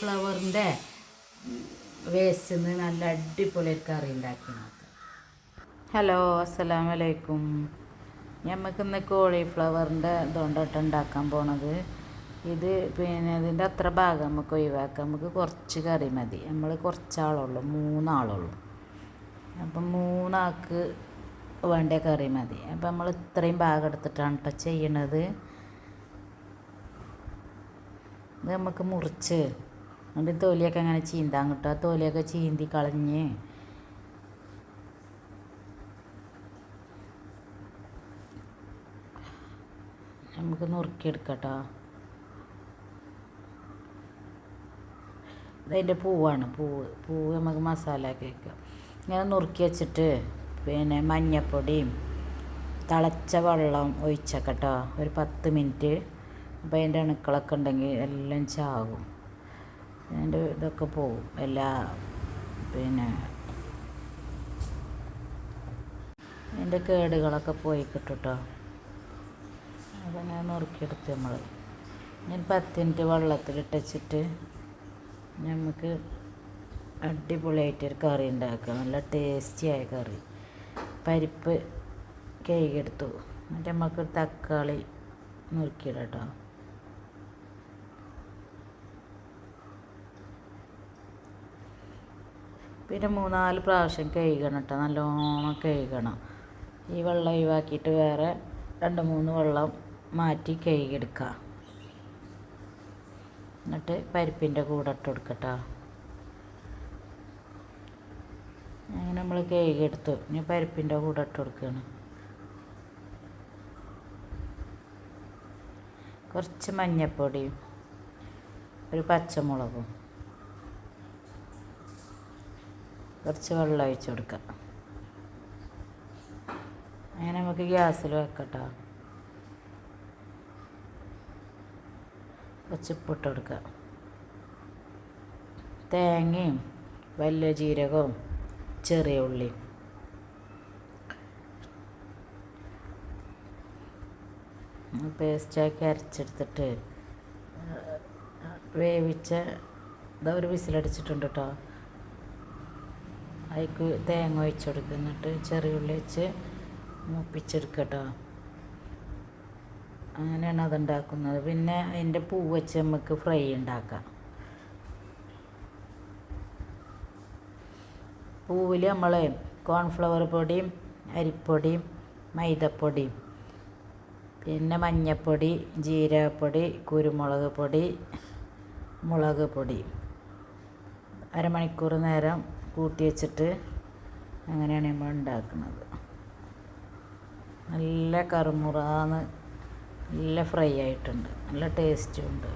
കോളിഫ്ലവറിന്റെ waste നിന്ന് നല്ല അടിപൊളി കറി ഉണ്ടാക്കി ഹലോ അസ്സലാം വലൈക്കും ഞമ്മക്കിന്ന് കോളിഫ്ലവറിന്റെ ഇതുകൊണ്ടിട്ട് ഉണ്ടാക്കാൻ പോണത്. ഇത് പിന്നെ ഇതിന്റെ അത്ര ഭാഗം നമുക്ക് ഒഴിവാക്കാം. നമുക്ക് കുറച്ച് കറി മതി. നമ്മൾ കുറച്ചാളുള്ളൂ മൂന്നാളുള്ളൂ. അപ്പം മൂന്നാൾക്ക് വേണ്ട കറി മതി. അപ്പം നമ്മൾ ഇത്രയും ഭാഗം എടുത്തിട്ടാണ് കേട്ടോ ചെയ്യണത്. ഇത് നമുക്ക് മുറിച്ച് അതിന്റെ തൊലിയൊക്കെ അങ്ങനെ ചീന്താൻ കിട്ടും. ആ തൊലിയൊക്കെ ചീന്തി കളഞ്ഞ്. നമുക്ക് നുറുക്കിയെടുക്കട്ടോ. അതിന്റെ പൂവാണ്. പൂവ്. പൂവ് നമുക്ക് മസാല വെക്കാം. ഇങ്ങനെ നുറുക്കി വെച്ചിട്ട് പിന്നെ മഞ്ഞപ്പൊടിയും തിളച്ച വെള്ളം ഒഴിച്ചേക്കട്ടോ. ഒരു പത്ത് മിനിറ്റ്. അപ്പോൾ അതിന്റെ അണുക്കളൊക്കെ ഉണ്ടെങ്കിൽ എല്ലാം ചാകും അതിന്റെ ഇതൊക്കെ പോവും. എല്ലാ പിന്നെ അതിന്റെ കേടുകളൊക്കെ പോയി കിട്ടും കേട്ടോ അതങ്ങനെ നുറുക്കിയെടുത്ത് നമ്മൾ ഞാൻ പത്ത് മിനിറ്റ് വെള്ളത്തിലിട്ട് വെച്ചിട്ട് നമുക്ക് അടിപൊളിയായിട്ടൊരു കറി ഉണ്ടാക്കുക നല്ല ടേസ്റ്റിയായ കറി. പരിപ്പ് കേക്കെടുത്തു എന്നിട്ട് നമുക്ക് തക്കാളി നുറുക്കിയിടാം കേട്ടോ. പിന്നെ മൂന്നാൽ പ്രാവശ്യം കഴുകണം കേട്ടോ നല്ലോണം കഴുകണം. ഈ വെള്ളം ഒഴിവാക്കിയിട്ട് വേറെ രണ്ട് മൂന്ന് വെള്ളം മാറ്റി കഴുകിയെടുക്കുക. എന്നിട്ട് പരിപ്പിന്റെ കൂടെ ഇട്ട് കൊടുക്കട്ടോ അങ്ങനെ നമ്മൾ കഴുകിയെടുത്തു. ഇനി പരിപ്പിന്റെ കൂടെ ഇട്ട് കൊടുക്കുകയാണ്. കുറച്ച് മഞ്ഞപ്പൊടിയും ഒരു പച്ചമുളകും. കുറച്ച് വെള്ളം ഒഴിച്ച് കൊടുക്കാം. അങ്ങനെ നമുക്ക് ഗ്യാസിൽ വെക്കട്ടോ. കുറച്ച് ഉപ്പിട്ട് കൊടുക്കുക തേങ്ങയും വലിയ ജീരകവും ചെറിയ ഉള്ളിയും. പേസ്റ്റാക്കി അരച്ചെടുത്തിട്ട് വേവിച്ച ഇതാ ഒരു വിസിലടിച്ചിട്ടുണ്ട് കേട്ടോ അതിക്ക് തേങ്ങ ഒഴിച്ചു കൊടുക്കുക എന്നിട്ട് ചെറിയ ഉള്ളി വെച്ച് മൂപ്പിച്ചെടുക്കുക കേട്ടോ അങ്ങനെയാണ് അതുണ്ടാക്കുന്നത് പിന്നെ അതിന്റെ പൂ വെച്ച് നമുക്ക് ഫ്രൈ ഉണ്ടാക്കാം. പൂവിൽ നമ്മൾ കോൺഫ്ലവർ പൊടിയും അരിപ്പൊടിയും മൈദപ്പൊടിയും പിന്നെ മഞ്ഞൾപ്പൊടി ജീരകപ്പൊടി കുരുമുളക് പൊടി മുളക് പൊടി അരമണിക്കൂർ നേരം കൂട്ടി വെച്ചിട്ട് അങ്ങനെയാണ് നമ്മൾ ഉണ്ടാക്കുന്നത്. നല്ല കറുമുറാന്ന് നല്ല ഫ്രൈ ആയിട്ടുണ്ട്. നല്ല ടേസ്റ്റും ഉണ്ട്.